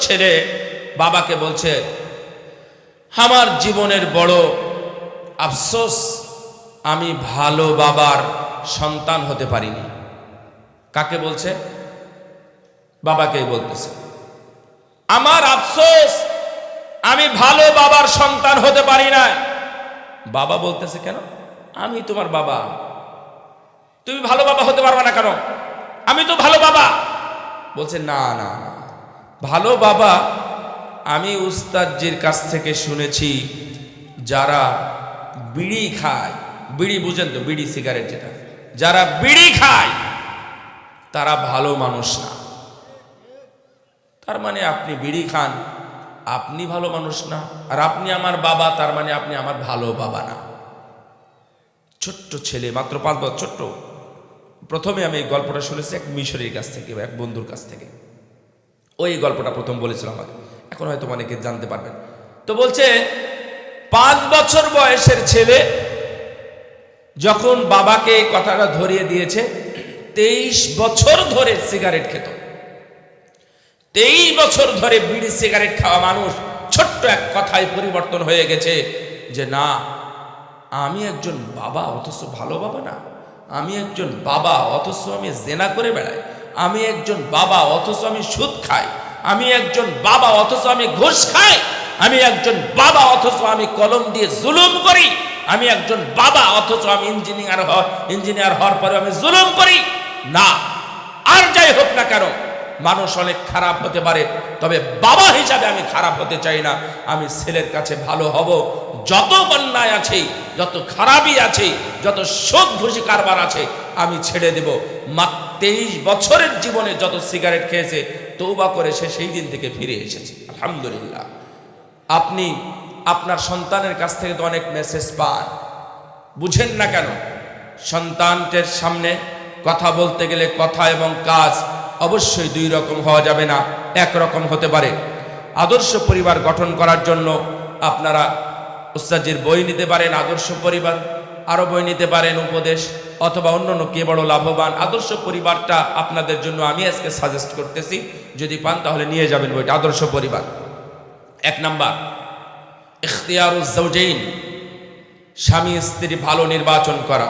ছেলে বাবাকে বলছে, আমার জীবনের বড় আফসোস, আমি ভালো বাবার সন্তান হতে পারিনি। কাকে বলছে? বাবাকেই বলতেছে, আমার আফসোস, আমি ভালো বাবার সন্তান হতে পারি না। বাবা বলতেছে, কেন? আমি তোমার বাবা। তুমি ভালো বাবা হতে পারবে না কেন? আমি তো ভালো বাবা। বলছে, না না না। ভালো বাবা আমি উস্তাদজির কাছ থেকে শুনেছি যারা বিড়ি খায়। বিড়ি বুঝেন তো, বিড়ি, সিগারেট যেটা। যারা বিড়ি খায়, তারা ভালো মানুষ না। তার মানে আপনি বিড়ি খান, আপনি ভালো মানুষ না। আর আপনি আমার বাবা, তার মানে আপনি আমার ভালো বাবা না। ছোট্ট ছেলে, মাত্র পাঁচ বছর, ছোট্ট। প্রথমে আমি এই গল্পটা শুনেছি এক মিশরের কাছ থেকে বা এক বন্ধুর কাছ থেকে। ওই গল্পটা প্রথম বলেছিল আমাকে। এখন হয়তো অনেকে জানতে পারবেন। তো বলছে, পাঁচ বছর বয়সের ছেলে যখন বাবাকে এই কথাটা ধরিয়ে দিয়েছে, তেইশ বছর ধরে সিগারেট খেত। তেইশ বছর ধরে বিড়ি সিগারেট খাওয়া মানুষ ছোট্ট এক কথায় পরিবর্তন হয়ে গেছে যে, না, আমি একজন বাবা, অথচ ভালো বাবা না। আমি একজন বাবা, অথচ আমি জেনা করে বেড়াই। আমি একজন বাবা, অথচ আমি সুদ খাই। আমি একজন বাবা, অথচ আমি ঘুষ খাই। আমি একজন বাবা, অথচ আমি কলম দিয়ে জুলুম করি। আমি একজন বাবা, অথচ আমি ইঞ্জিনিয়ার ইঞ্জিনিয়ার হওয়ার পরে আমি জুলুম করি। না, আর যাই হোক না কেন, মানুষ অনেক খারাপ হতে পারে, তবে বাবা হিসাবে আমি খারাপ হতে চাই না। আমি ছেলের কাছে ভালো হব। যত অন্যায় আছে, যত খারাপই আছে, যত শোক ঘুষি কারবার আছে, আমি ছেড়ে দেব। মাত্র তেইশ বছরের জীবনে যত সিগারেট খেয়েছে তৌবা করে সে সেই দিন থেকে ফিরে এসেছে। আলহামদুলিল্লাহ। আপনি আপনার সন্তানের কাছ থেকে তো অনেক মেসেজ পান। বুঝেন না কেন? সন্তানটের সামনে কথা বলতে গেলে কথা এবং কাজ অবশ্যই দুই রকম হওয়া যাবে না, এক রকম হতে পারে। আদর্শ পরিবার গঠন করার জন্য আপনারা উস্তাজির বই নিতে পারেন, আদর্শ পরিবার আরও বই নিতে পারেন, উপদেশ। অথবা অন্যান্য কে বড় লাভবান আদর্শ পরিবারটা আপনাদের জন্য আমি আজকে সাজেস্ট করতেছি। যদি পান তাহলে নিয়ে যাবেন বইটা, আদর্শ পরিবার। এক নাম্বার ইখতিয়ারুজ্জৌজৈন স্বামী স্ত্রী ভালো নির্বাচন করা।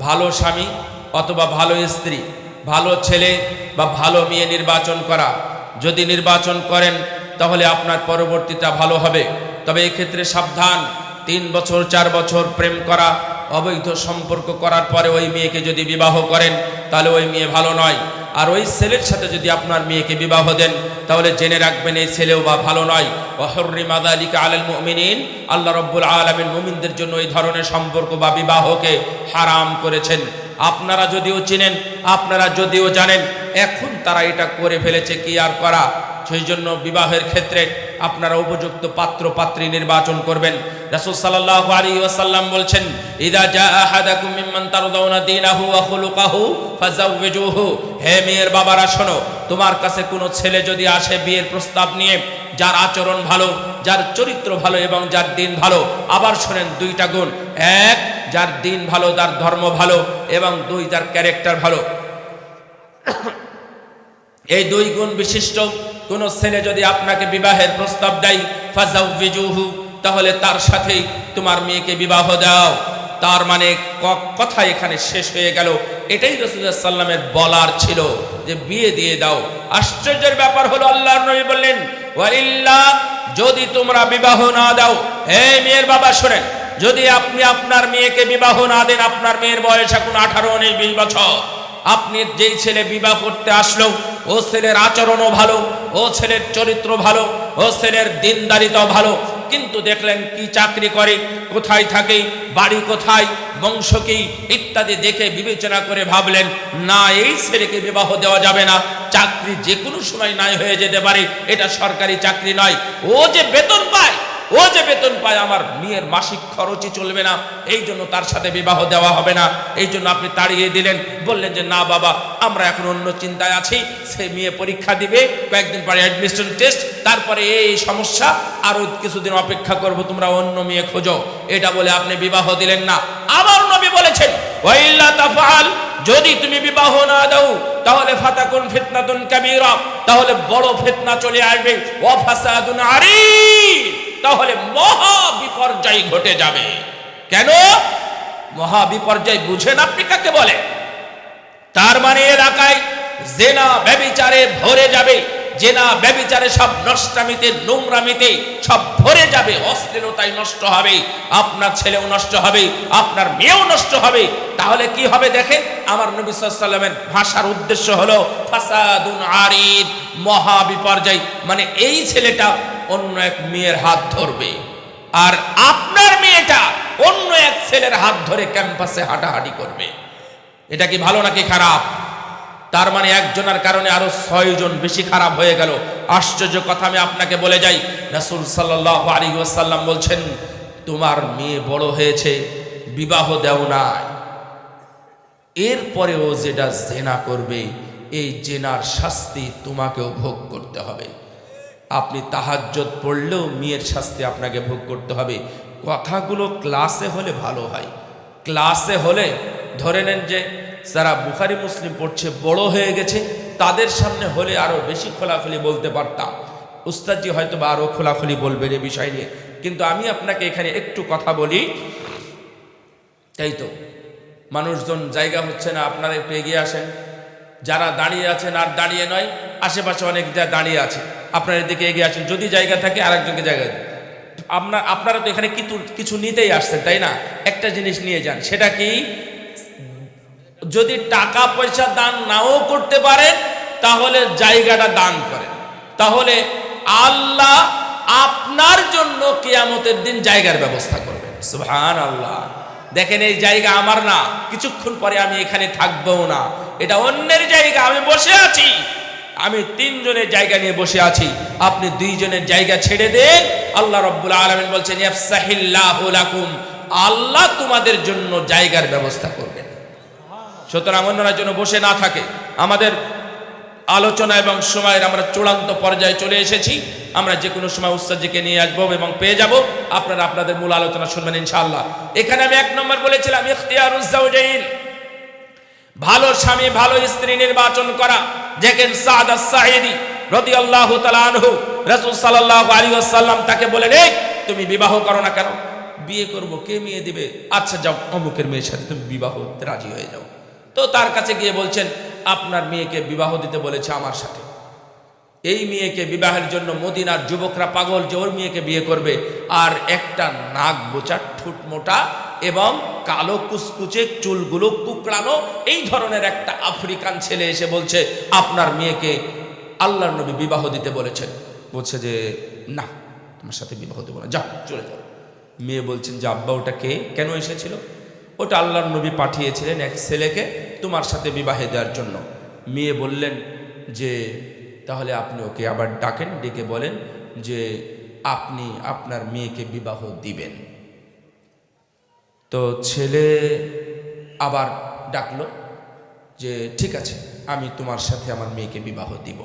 ভালো স্বামী অথবা ভালো স্ত্রী, ভালো ছেলে বা ভালো মেয়ে নির্বাচন করা। যদি নির্বাচন করেন তাহলে আপনার পরবর্তীটা ভালো হবে। তবে এক্ষেত্রে সাবধান, তিন বছর, চার বছর প্রেম করা অবৈধ সম্পর্ক করার পরে ওই মেয়েকে যদি বিবাহ করেন, তাহলে ওই মেয়ে ভালো নয়। আর ওই ছেলের সাথে যদি আপনার মেয়েকে বিবাহ দেন, তাহলে জেনে রাখবেন এই ছেলেও বা ভালো নয়। অহর্রি মাদালিকা আলাল মুমিনিন, আল্লাহ রব্বুল আলমিন মুমিনদের জন্য এই ধরনের সম্পর্ক বা বিবাহকে হারাম করেছেন। আপনারা যদিও চিনেন, আপনারা যদিও জানেন, এখন তারা এটা করে ফেলেছে কি আর করা? সেই জন্য বিবাহের ক্ষেত্রে আপনারা উপযুক্ত পাত্র, পাত্রী নির্বাচন করবেন। রাসূল সাল্লাল্লাহু আলাইহি ওয়াসাল্লাম বলছেন, ইদা জা আহাদাকুম মিম্মান তারদাউনা দীনাহু ওয়া খুলুকাহু হে মেয়ের বাবারা, শোনো, তোমার কাছে কোনো ছেলে যদি আসে বিয়ের প্রস্তাব নিয়ে, যার আচরণ ভালো, যার চরিত্র ভালো এবং যার দিন ভালো, আবার শোনেন দুইটা গুণ। এক, যার দিন ভালো, তার ধর্ম ভালো এবং দুই, তার ক্যারেক্টার ভালো। এই দুই গুণ বিশিষ্ট কোন ছেলে যদি আপনাকে বিবাহের প্রস্তাব দেয় ফাজাউবিজুহু তাহলে তার সাথেই তোমার মেয়েকে বিবাহ দাও। তার মানে কথা এখানে শেষ হয়ে গেল। এটাই রসুল্লাহ সাল্লামের বলার ছিল যে বিয়ে দিয়ে দাও। আশ্চর্যের ব্যাপার হলো আল্লাহ নবী বললেন ওয়ালিল্লা যদি তোমরা বিবাহ না দাও, হে মেয়ের বাবা, শোনেন, যদি আপনি আপনার মেয়েকে বিবাহ না দেন, আপনার মেয়ের বয়স এখন আঠারো, উনিশ, বিশ বছর। আপনি যেই ছেলে বিবাহ করতে আসলো ও ছেলের আচরণও ভালো, ও ছেলের চরিত্র ভালো, ও ছেলের দিনদারিতাও ভালো। কিন্তু দেখলেন কি চাকরি করে, কোথায় থাকে, বাড়ি কোথায়, বংশ কি, ইত্যাদি দেখে বিবেচনা করে ভাবলেন, না, এই ছেলেকে বিবাহ দেওয়া যাবে না। চাকরি যে কোনো সময় নাই হয়ে যেতে পারে, এটা সরকারি চাকরি নয়। ও যে বেতন পায় ও যে বেতন পায় আমার মেয়ের মাসিক খরচই চলবে না, এই জন্য তার সাথে বিবাহ দেওয়া হবে না। এই জন্য আপনি তাড়িয়ে দিলেন, বললেন যে, না বাবা, আমরা এখন অন্য চিন্তায় আছি, সে মেয়ে পরীক্ষা দিবে, কয়েকদিন পরে অ্যাডমিশন টেস্ট তারপরে এই সমস্যা, আরও কিছুদিন অপেক্ষা করব, তোমরা অন্য মেয়ে খোঁজো। এটা বলে আপনি বিবাহ দিলেন না। আবার নবী বলেছেন, ওয়াইল্লা তাফআল, যদি তুমি বিবাহ না দাও, তাহলে ফাতাকুন ফিতনাতুন কাবীরা, তাহলে বড় ফেতনা চলে আসবে ওয়াফাসাদুন আরি তাহলে মহা বিপর্যয় ঘটে যাবে। কেন? মহা বিপর্যয় বুঝেন আপনি কাকে বলে? তার মানে এলাকায় জেনা, ব্যবিচারে ভরে যাবে। জেনা ব্যবিচারে সব নষ্টামিতে, নোংরামিতে সব ভরে যাবে অশ্লীলতায় নষ্ট হবে, আপনার ছেলেও নষ্ট হবে, আপনার মেয়েও নষ্ট হবে। তাহলে কি হবে দেখেন আমার নবী সাল্লামের ভাষার উদ্দেশ্য হলো ফাসাদুন আরিদ, মহা বিপর্যয়। মানে এই ছেলেটা অন্য এক মেয়ের হাত ধরবে। আর আপনার মেয়েটা অন্য এক ছেলের হাত ধরে ক্যাম্পাসে হাঁটাহাঁটি করবে। এটা কি ভালো নাকি খারাপ? তার মানে একজনের কারণে আরও ছয় জন বেশি খারাপ হয়ে গেল। আশ্চর্য কথা আমি আপনাকে বলে যাই। রাসূল সাল্লাল্লাহু আলাইহি ওয়াসাল্লাম বলছেন, তোমার মেয়ে বড় হয়েছে, বিবাহ দেও নাই। এরপরেও যেটা জেনা করবে, এই জেনার শাস্তি তোমাকেও ভোগ করতে হবে। আপনি তাহাজ্জত পড়লেও মেয়ের শাস্তি আপনাকে ভোগ করতে হবে। কথাগুলো ক্লাসে হলে ভালো হয়। ক্লাসে হলে ধরে নেন যে যারা বুখারি, মুসলিম পড়ছে, বড় হয়ে গেছে, তাদের সামনে হলে আরও বেশি খোলাখুলি বলতে পারতাম। উস্তাদজি হয়তো বা আরও খোলাখুলি বলবেন এ বিষয় নিয়ে। কিন্তু আমি আপনাকে এখানে একটু কথা বলি। তাই তো মানুষজন জায়গা হচ্ছে না, আপনারা একটু এগিয়ে আসেন। যারা দাঁড়িয়ে আছেন আর দাঁড়িয়ে নয়, আশেপাশে অনেক যা দাঁড়িয়ে আছে, আপনার এদিকে এগিয়ে আসেন। যদি জায়গা থাকে, আরেকজনকে জায়গা আপনার, আপনারা তো এখানে কিছু কিছু নিতেই আসছেন, তাই না? একটা জিনিস নিয়ে যান, সেটা কি? যদি টাকা পয়সা দান নাও করতে পারেন তাহলে জায়গাটা দান করেন তাহলে আল্লাহ আপনার জন্য কিয়ামতের দিন জায়গার ব্যবস্থা করবেন সুহান আল্লাহ দেখেন এই জায়গা আমার না, কিছুক্ষণ পরে আমি এখানে থাকব না। এটা অন্যের জায়গা, আমি বসে আছি। আমি তিনজনের জায়গা নিয়ে বসে আছি। আপনি দুইজনের জায়গা ছেড়ে দেন। আল্লাহ রব্বুল আলমিন বলছেন আল্লাহ তোমাদের জন্য জায়গার ব্যবস্থা করবেন সুতরাং অন্যরা যেন বসে না থাকে। আমাদের আলোচনা এবং সময়ের আমরা চূড়ান্ত পর্যায়ে চলে এসেছি। আমরা যে কোনো সময় উস্তাদজিকে নিয়ে আসব এবং পেয়ে যাব। আপনারা আপনাদের মূল আলোচনা শুনবেন ইনশাআল্লাহ। এখানে আমি এক নম্বর বলেছিলাম ইখতিয়ারুজ্জাউজাইন ভালো স্বামী, ভালো স্ত্রী নির্বাচন করা। দেখেন সাদ সাহিদি রাদিয়াল্লাহু তাআলা আনহু, রাসূল সাল্লাল্লাহু আলাইহি ওয়াসাল্লাম তাকে বলেন, এই, তুমি বিবাহ করো না কেন? বিয়ে করব, কে মেয়ে দিবে? আচ্ছা যাও, অমুকের মেয়ের সাথে তুমি বিবাহ রাজি হয়ে যাও। তো তার কাছে গিয়ে বলছেন, আপনার মেয়েকে বিবাহ দিতে বলেছে আমার সাথে। এই মেয়েকে বিবাহের জন্য মদিনার যুবকরা পাগল, যে ওর মেয়েকে বিয়ে করবে, আর একটা নাক বোচা ঠুট মোটা এবং কালো কুচকুচে চুলগুলো কুকড়ানো, এই ধরনের একটা আফ্রিকান ছেলে এসে বলছে, আপনার মেয়েকে আল্লাহর নবী বিবাহ দিতে বলেছেন। বলছে যে, না, তোমার সাথে বিবাহ দেবো না। যাও, চলে যাও। মেয়ে বলছেন যে, আব্বা, ওটা কে? কেন এসেছিল? ওটা আল্লাহর নবী পাঠিয়েছিলেন এক ছেলেকে তোমার সাথে বিবাহে দেওয়ার জন্য। মেয়ে বললেন যে, তাহলে আপনি ওকে আবার ডাকেন, ডেকে বলেন যে, আপনি আপনার মেয়েকে বিবাহ দিবেন। তো ছেলে আবার ডাকলো যে, ঠিক আছে, আমি তোমার সাথে আমার মেয়েকে বিবাহ দিব।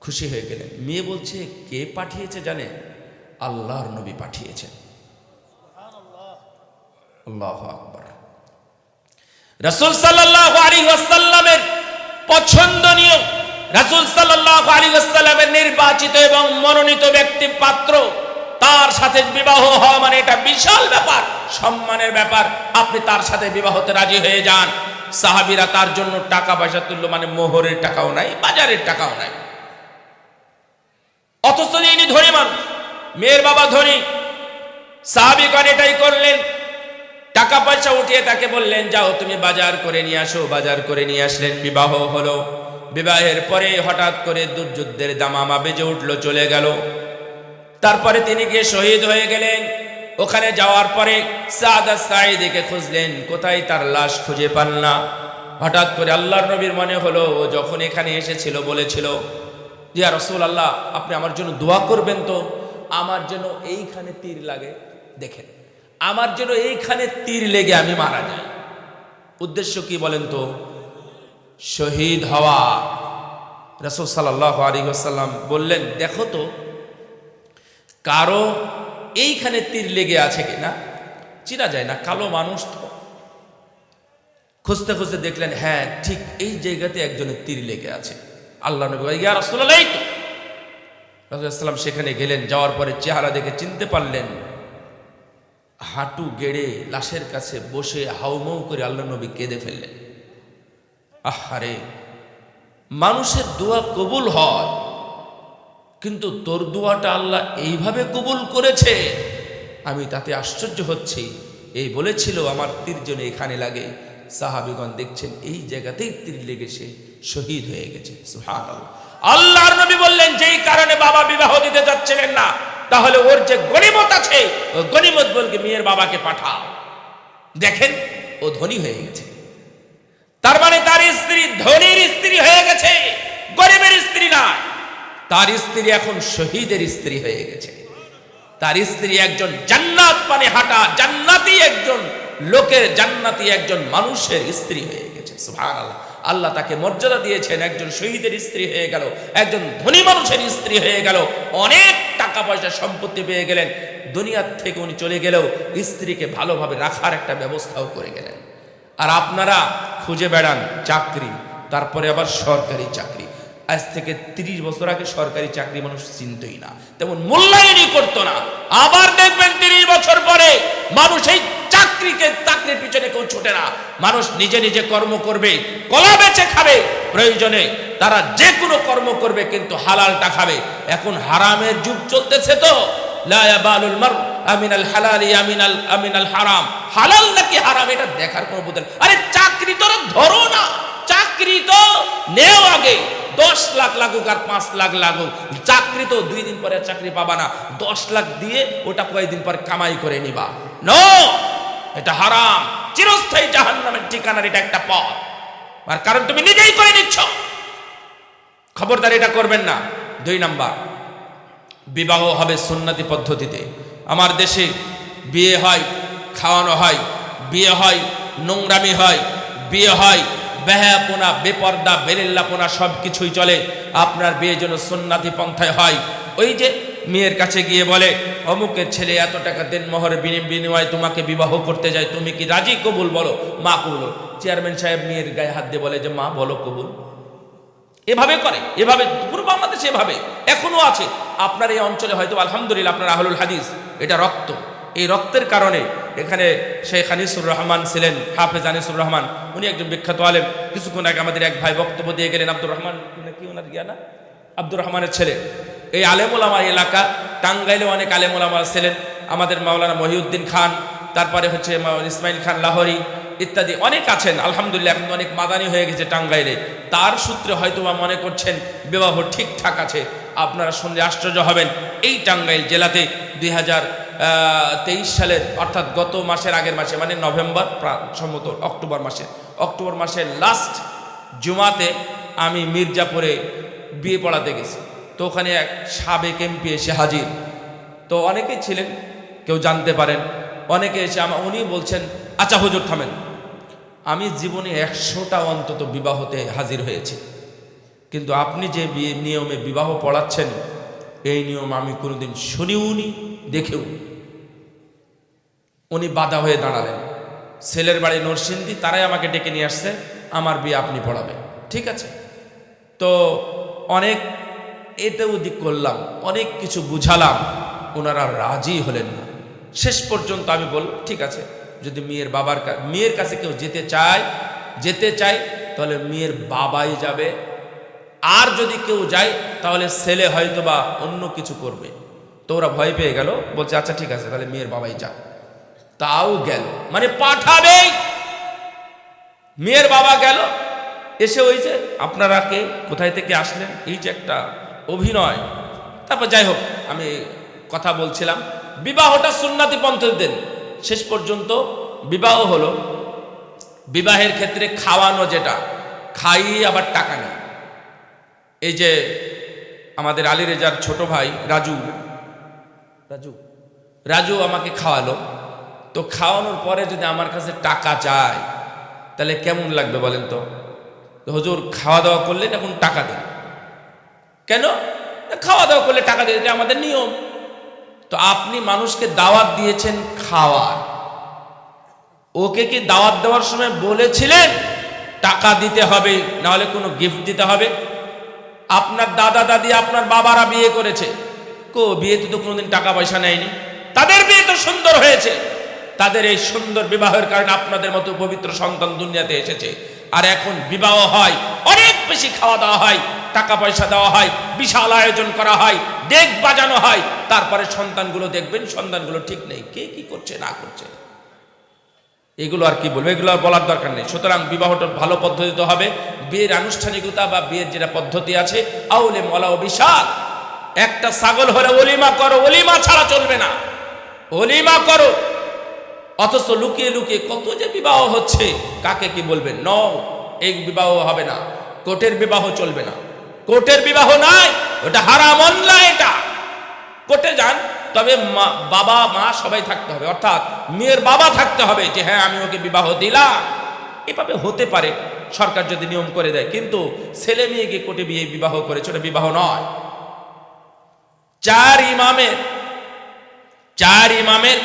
খুশি হয়ে গেলেন। মেয়ে বলছে, কে পাঠিয়েছে জানে? আল্লাহর নবী পাঠিয়েছেন। আল্লাহ আকবার। রাসূল সাল্লাল্লাহু আলাইহি ওয়াসাল্লামের পছন্দনীয়, রাসূল সাল্লাল্লাহু আলাইহি ওয়াসাল্লামের নির্বাচিত এবং মনোনীত ব্যক্তি পাত্র, তার সাথে বিবাহ হওয়া মানে এটা বিশাল ব্যাপার, সম্মানের ব্যাপার। আপনি তার সাথে বিবাহতে রাজি হয়ে যান। সাহাবীরা তার জন্য টাকা পয়সা তুললো মানে মোহরের টাকাও নাই, বাজারের টাকাও নাই। অথচ ইনি ধনী মানুষ, মেয়ের বাবা ধনী, সাহাবিগণ এটাই করলেন টাকা পয়সা উঠিয়ে তাকে বললেন, যাও, তুমি বাজার করে নিয়ে আসো। বাজার করে নিয়ে আসলেন। বিবাহ হলো। বিবাহের পরে হঠাৎ করে দুর্যুদ্ধের দামামা বেজে উঠল, চলে গেল। তারপরে তিনি গিয়ে শহীদ হয়ে গেলেন। ওখানে যাওয়ার পরে সাদা সাইদিকে খুঁজলেন, কোথায় তার লাশ খুঁজে পান না? হঠাৎ করে আল্লাহর নবীর মনে হলো, ও যখন এখানে এসেছিল, বলেছিল, ইয়া রসুল আল্লাহ আপনি আমার জন্য দোয়া করবেন তো? আমার জন্য এইখানে তীর লাগে। দেখেন আমার জন্য এইখানে তীর লেগে আমি মারা যাই। উদ্দেশ্য কি বলেন তো? শহীদ হওয়া। রসুল আসাল্লাম বললেন, দেখো তো, কারও এইখানে তীর লেগে আছে কিনা? চিনা যায় না, কালো মানুষ তো। খুঁজতে খুঁজতে দেখলেন হ্যাঁ ঠিক এই জায়গাতে একজনের তীর লেগে আছে। আল্লাহ নবী সেখানে গেলেন, যাওয়ার পরে চেহারা দেখে চিনতে পারলেন হাঁটু গেড়ে লাশের কাছে বসে হাউমাউ করে আল্লাহ নবী কেঁদে ফেললেন। আহারে, মানুষের দোয়া কবুল হয়, কিন্তু তোর দোয়াটা আল্লাহ এইভাবে কবুল করেছে, আমি তাতে আশ্চর্য হচ্ছি। এই বলেছিল, আমার তীর যেন এখানে লাগে। সাহাবিগণ দেখছেন, এই জায়গাতেই তীর লেগেছে শহীদ হয়ে গেছে। আল্লাহর নবী বললেন, যেই কারণে বাবা বিবাহ দিতে যাচ্ছিলেন না তাহলে ওর যে গণিমত আছে গণিমত বলকে মেয়ের বাবাকে পাঠাও। দেখেন, ও ধনী হয়ে গেছে। তার মানে তার স্ত্রী ধনীর স্ত্রী হয়ে গেছে, গরিবের স্ত্রী না তার স্ত্রী এখন শহীদের স্ত্রী হয়ে গেছে। তার স্ত্রী একজন জান্নাত মানে হাঁটা, জান্নাতি একজন লোকের, জান্নাতি একজন মানুষের স্ত্রী হয়ে গেছে, সুবহানাল্লাহ। আল্লাহ তাকে মর্যাদা দিয়েছেন, একজন শহীদের স্ত্রী হয়ে গেল, একজন ধনী মানুষের স্ত্রী হয়ে গেল, অনেক টাকা পয়সা সম্পত্তি পেয়ে গেলেন, দুনিয়ার থেকে উনি চলে গেলেও স্ত্রীকে ভালোভাবে রাখার একটা ব্যবস্থাও করে গেলেন। আর আপনারা খুঁজে বেড়ান চাকরি, তারপরে আবার সরকারি চাকরি। আজ থেকে তিরিশ বছর আগে সরকারি চাকরি মানুষ চিনতই না, তেমন মূল্যায়নই করতো না। আবার দেখবেন তিরিশ বছর পরে মানুষ এই চাকরিকে চাকরির পিছনে কেউ ছুটে না। মানুষ নিজে নিজে কর্ম করবে, কলা বেচে খাবে, প্রয়োজনে তারা যে কোনো কর্ম করবে কিন্তু হালালটা খাবে। এখন হারামের যুগ চলতেছে তো। পাঁচ লাখ লাগুক। চাকরি তো দুই দিন পরে চাকরি দশ লাখ দিয়ে ওটা কয়েকদিন পর কামাই করে নিবা। এটা হারাম। চিরস্থায়ী জাহান নামের ঠিকানার এটা একটা পথ। আর কারণ তুমি নিজেই করে নিচ্ছ। খবরদার এটা করবেন না। দুই নাম্বার, বিবাহ হবে সুন্নতি পদ্ধতিতে। আমার দেশে বিয়ে হয়, খাওয়ানো হয়, বিয়ে হয়, নোংরামি হয়, বিয়ে হয় বেহাপোনা বেপর্দা, বেরেল্লাপোনা সব কিছুই চলে। আপনার বিয়ে যেন সুন্নাতি পন্থায় হয়। ওই যে মেয়ের কাছে গিয়ে বলে, অমুকের ছেলে এত টাকা দেন মোহর বিনিময়ে তোমাকে বিবাহ করতে যায়, তুমি কি রাজি? কবুল বলো। মা কবুল। চেয়ারম্যান সাহেব মেয়ের গায়ে হাত দিয়ে বলে, যে মা, বলো কবুল। এভাবে করে, এভাবে পুরো বাংলাদেশে এভাবে, এখনও আছে। আপনার এই অঞ্চলে হয়তো, আলহামদুলিল্লাহ, আপনার আহলুল হাদিস, এটা রক্ত। এই রক্তের কারণে এখানে শেখ আনিসুর রহমান ছিলেন, হাফেজ আনিসুর রহমান। উনি একজন বিখ্যাত আলেম। কিছুক্ষণ আগে আমাদের এক ভাই বক্তব্য দিয়ে গেলেন, আব্দুর রহমান, কি ওনার গিয়া না? আব্দুর রহমানের ছেলে। এই আলেমুলামা এলাকা, টাঙ্গাইলে অনেক আলেমুলামা ছিলেন। আমাদের মাওলানা মহিউদ্দিন খান, তারপরে হচ্ছে ইসমাইল খান লাহোরি ইত্যাদি অনেক আছেন, আলহামদুলিল্লাহ এখন অনেক মাদানি হয়ে গেছে টাঙ্গাইলে। তার সূত্রে হয়তো বা মনে করছেন, বিবাহ ঠিকঠাক আছে। আপনারা শুনলে আশ্চর্য হবেন, এই টাঙ্গাইল জেলাতে দুই হাজার তেইশ সালের, অর্থাৎ গত মাসের আগের মাসে মানে নভেম্বর সম্ভবত অক্টোবর মাসে অক্টোবর মাসের লাস্ট জুমাতে আমি মির্জাপুরে বিয়ে পড়াতে গেছি। তো ওখানে এক সাবেক এমপি এসে হাজির। তো অনেকেই ছিলেন, কেউ জানতে পারেন। অনেকে এসে আমা, উনি বলছেন আচ্ছা হুজুর, থামেন। আমি জীবনে একশোটা অন্তত বিবাহতে হাজির হয়েছি। কিন্তু আপনি যে বিয়ে নিয়মে বিবাহ পড়াচ্ছেন, এই নিয়ম আমি কোনোদিন শুনিও নি দেখেও উনি বাধা হয়ে দাঁড়ালেন। ছেলের বাড়ি নরসিংদী, তারাই আমাকে ডেকে নিয়ে আসছে, আমার বিয়ে আপনি পড়াবেন। ঠিক আছে? তো অনেক এতে ওদিক করলাম, অনেক কিছু বুঝালাম, ওনারা রাজি হলেন না। শেষ পর্যন্ত আমি বল ঠিক আছে, যদি মেয়ের বাবার মেয়ের কাছে কেউ যেতে চায় যেতে চায়, তাহলে মেয়ের বাবাই যাবে। আর যদি কেউ যায়, তাহলে ছেলে হয়তো বা অন্য কিছু করবে। তো ওরা ভয় পেয়ে গেল, বলছে আচ্ছা ঠিক আছে, তাহলে মেয়ের বাবাই যাক। তাও গেল। মানে পাঠাবেই মেয়ের বাবা গেল, এসে ওই যে, আপনারা কে? কোথায় থেকে আসলেন? এই যে একটা অভিনয়। তারপর যাই হোক, আমি কথা বলছিলাম। বিবাহটা সুন্নাতি পন্থীদের। শেষ পর্যন্ত বিবাহ হলো। বিবাহের ক্ষেত্রে খাওয়ানো যেটা খাইয়ে আবার টাকা নেয় এই যে আমাদের আলী রেজার ছোট ভাই রাজু রাজু রাজু আমাকে খাওয়ালো। তো খাওয়ানোর পরে যদি আমার কাছে টাকা চায়, তাহলে কেমন লাগবে বলেন তো? হুজুর খাওয়া দাওয়া করলে এখন টাকা দেন কেন? খাওয়া দাওয়া করলে টাকা দিতে, এটা আমাদের নিয়ম। তো আপনি মানুষকে দাওয়াত দিয়েছেন খাওয়ার। ওকে কি দাওয়াত দেওয়ার সময় বলেছিলেন, টাকা দিতে হবে, না হলে কোনো গিফট দিতে হবে? আপনার দাদা, দাদি, আপনার বাবারা বিয়ে করেছে। কো, বিয়েতে তো কোনোদিন টাকা পয়সা নেয়নি। তাদের বিয়ে তো সুন্দর হয়েছে। তাদের এই সুন্দর বিবাহের কারণে আপনাদের মতো পবিত্র সন্তান দুনিয়াতে এসেছে। আর এখন বিবাহ হয়, অনেক বেশি খাওয়া দাওয়া হয়, টাকা পয়সা দেওয়া হয়, বিশাল আয়োজন করা হয় ডেক বাজানো হয়, তারপরে সন্তানগুলো দেখবেন সন্তানগুলো ঠিক নেই, কে কি করছে, না করছে। এগুলো আর কি বলব? এগুলো আর বলার দরকার নেই। সুতরাং বিবাহটা ভালো পদ্ধতিতে হবে। বিয়ের আনুষ্ঠানিকতা বা বিয়ের যেটা পদ্ধতি আছে, আউলে মলা বিশাল। একটা ছাগল হলে অলিমা করো, অলিমা ছাড়া চলবে না। অলিমা করো অথচ লুকিয়ে লুকিয়ে কত যে বিবাহ হচ্ছে, কাকে কি বলবেন ন, এই বিবাহ হবে না, কোর্টের বিবাহ চলবে না। কোর্টের বিবাহ নাই, ওটা হারাম অন্যা এটা। কোর্টে যান, তবে মা- বাবা, মা সবাই থাকতে হবে। অর্থাৎ মেয়ের বাবা থাকতে হবে যে হ্যাঁ আমি ওকে বিবাহ দিলাম। এভাবে হতে পারে, সরকার যদি নিয়ম করে দেয়, কিন্তু ছেলে মেয়েকে কোর্টে বিয়ে, বিবাহ করেছে, ওটা বিবাহ নয়। চার ইমামের চার ইমামের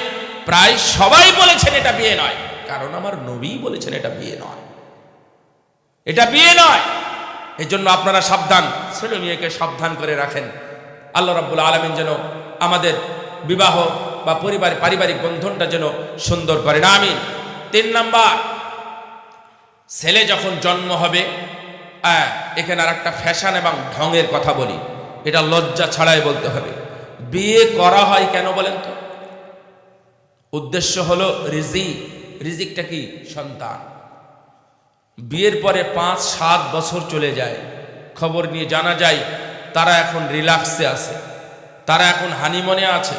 প্রায় সবাই বলেছেন এটা বিয়ে নয়। কারণ আমার নবী বলেছেন এটা বিয়ে নয়। এটা বিয়ে নয়। এই জন্য আপনারা সাবধান, ছেলে মেয়েকে সাবধান করে রাখেন। আল্লাহ রাব্বুল আলমিন যেন আমাদের বিবাহ বা পরিবার পারিবারিক বন্ধনটা যেন সুন্দর করে না, আমিন। তিন নাম্বার, ছেলে যখন জন্ম হবে এখানে আর একটা ফ্যাশন এবং ঢঙের কথা বলি। এটা লজ্জা ছাড়াই বলতে হবে। বিয়ে করা হয় কেন বলেন তো? উদ্দেশ্য হলো রিজিক। রিজিকটা কি? সন্তান। বিয়ের পরে পাঁচ, সাত বছর চলে যায়। খবর নিয়ে জানা যায়, তারা এখন রিল্যাক্সে আছে। তারা এখন হানিমনে আছে।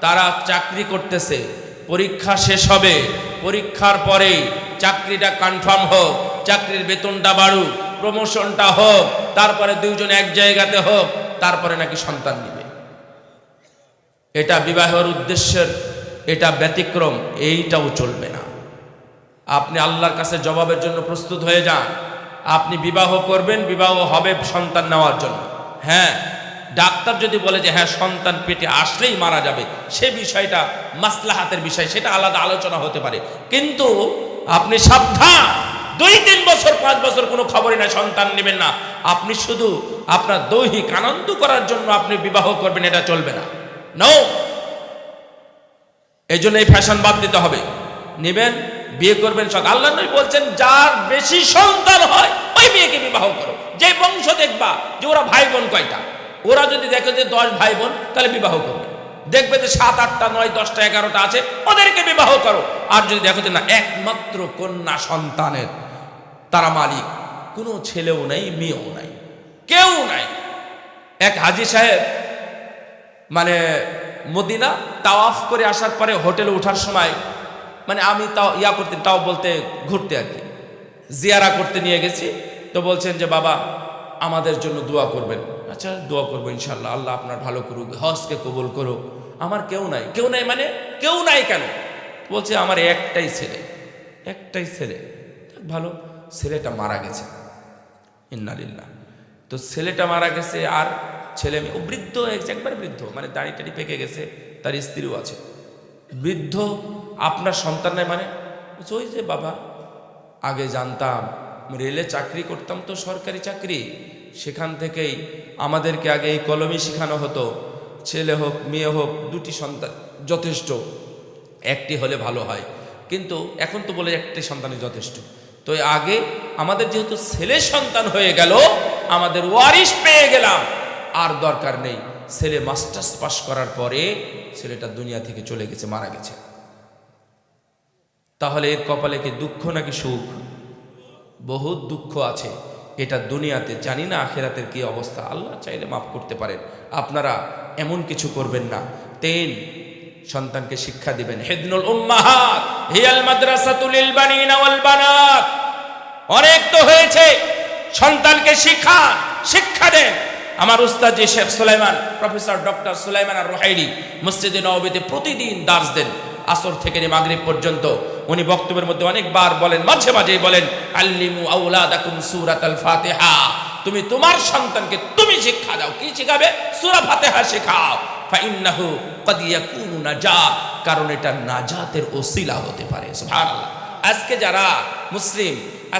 তারা চাকরি করতেছে। পরীক্ষা শেষ হবে। পরীক্ষার পরে চাকরিটা কনফার্ম হোক, চাকরির বেতনটা বাড়ুক প্রমোশনটা হোক, তারপরে দুইজন এক জায়গাতে হোক, তারপরে নাকি সন্তান নিবে। এটা বিবাহের উদ্দেশ্যের এটা ব্যতিক্রম, এইটাও চলবে না। আপনি আল্লাহর কাছে জবাবের জন্য প্রস্তুত হয়ে যান। আপনি বিবাহ করবেন, বিবাহ হবে সন্তান নেওয়ার জন্য। হ্যাঁ ডাক্তার যদি বলে যে হ্যাঁ সন্তান পেটে আসলেই মারা যাবে, সে বিষয়টা মাসলাহাতের বিষয়, সেটা আলাদা আলোচনা হতে পারে। কিন্তু আপনি সাবধান, দুই, তিন বছর, পাঁচ বছর কোনো খবরই না সন্তান নেবেন না। আপনি শুধু আপনার দৈহিক আনন্দ করার জন্য আপনি বিবাহ করবেন, এটা চলবে না। নো এই জন্য এই ফ্যাশন বাদ দিতে হবে। নেবেন, বিয়ে করবেন সব। আল্লাহ নবী বলছেন, যার বেশি সন্তান হয়, ওই মেয়েকে বিবাহ করো। যে বংশ দেখবা যে ওরা ভাই বোন কয়টা? ওরা যদি দেখে যে দশ ভাই বোন তাহলে বিবাহ করবে। দেখবে যে সাত, আটটা, নয়, দশটা, এগারোটা আছে, ওদেরকে বিবাহ করো। আর যদি দেখো যে না, একমাত্র কন্যা সন্তানের তারা মালিক, কোনো ছেলেও নাই, মেয়েও নাই, কেউ নাই। এক হাজি সাহেব মানে মদিনা তাওয়াফ করে আসার পরে হোটেলে ওঠার সময় মানে আমি তাও ইয়া করতে, তাও বলতে ঘুরতে আর কি। জিয়ারা করতে নিয়ে গেছি, তো বলছেন যে, বাবা, আমাদের জন্য দোয়া করবেন। আচ্ছা দোয়া করব ইনশাল্লাহ আল্লাহ আপনার ভালো করুক, হজকে কবুল করুক। আমার কেউ নাই কেউ নাই মানে কেউ নাই কেন? বলছে, আমার একটাই ছেলে একটাই ছেলে, ভালো, ছেলেটা মারা গেছে। ইন্নালিল্লাহ তো ছেলেটা মারা গেছে আর ছেলে মেয়ে। ও বৃদ্ধ হয়ে গেছে একবার বৃদ্ধ মানে দাড়ি টাড়ি পেকে গেছে, তার স্ত্রীও আছে। বৃদ্ধ আপনার সন্তান নাই মানে? ওই যে বাবা, আগে জানতাম রেলে চাকরি করতাম তো সরকারি চাকরি, সেখান থেকেই আমাদেরকে আগে এই কলমই শেখানো হতো। ছেলে হোক, মেয়ে হোক, দুটি সন্তান যথেষ্ট, একটি হলে ভালো হয়। কিন্তু এখন তো বলে একটি সন্তানই যথেষ্ট। তো আগে আমাদের যেহেতু ছেলে সন্তান হয়ে গেল, আমাদের ওয়ারিশ পেয়ে গেলাম। আর দরকার নেই, ছেলে মাস্টার্স পাস করার পরে ছেলেটা দুনিয়া থেকে চলে গেছে, মারা গেছে। তাহলে এর কপালে কি দুঃখ নাকি সুখ? বহুত দুঃখ আছে। এটা দুনিয়াতে জানি না, আখেরাতের কি অবস্থা। আল্লাহ চাইলে মাফ করতে পারেন। আপনারা এমন কিছু করবেন না। তেন সন্তানকে শিক্ষা দিবেন। হেদনুল উম্মাহাত অনেক তো হয়েছে, সন্তানকে শিক্ষা শিক্ষা দেন। আমার উস্তাদ Sheikh Sulaiman, professor doctor Sulaiman Ar Ruhaili মসজিদে নবীতে প্রতিদিন দার্স দেন। আসর থেকে নিয়ে মাগরিব পর্যন্ত। উনি বক্তব্যের মধ্যে অনেকবার বলেন, মাঝে মাঝেই বলেন, আল্লিমু আউলাদাকুম সূরাতাল ফাতিহা। তুমি তোমার সন্তানকে তুমি শিক্ষা দাও। কি শিখাবে? সূরা ফাতিহা শেখাও। ফাইন্নাহু কদ ইয়াকুনু নাজাত কারণ এটা নাজাতের ওসিলা হতে পারে আজকে যারা মুসলিম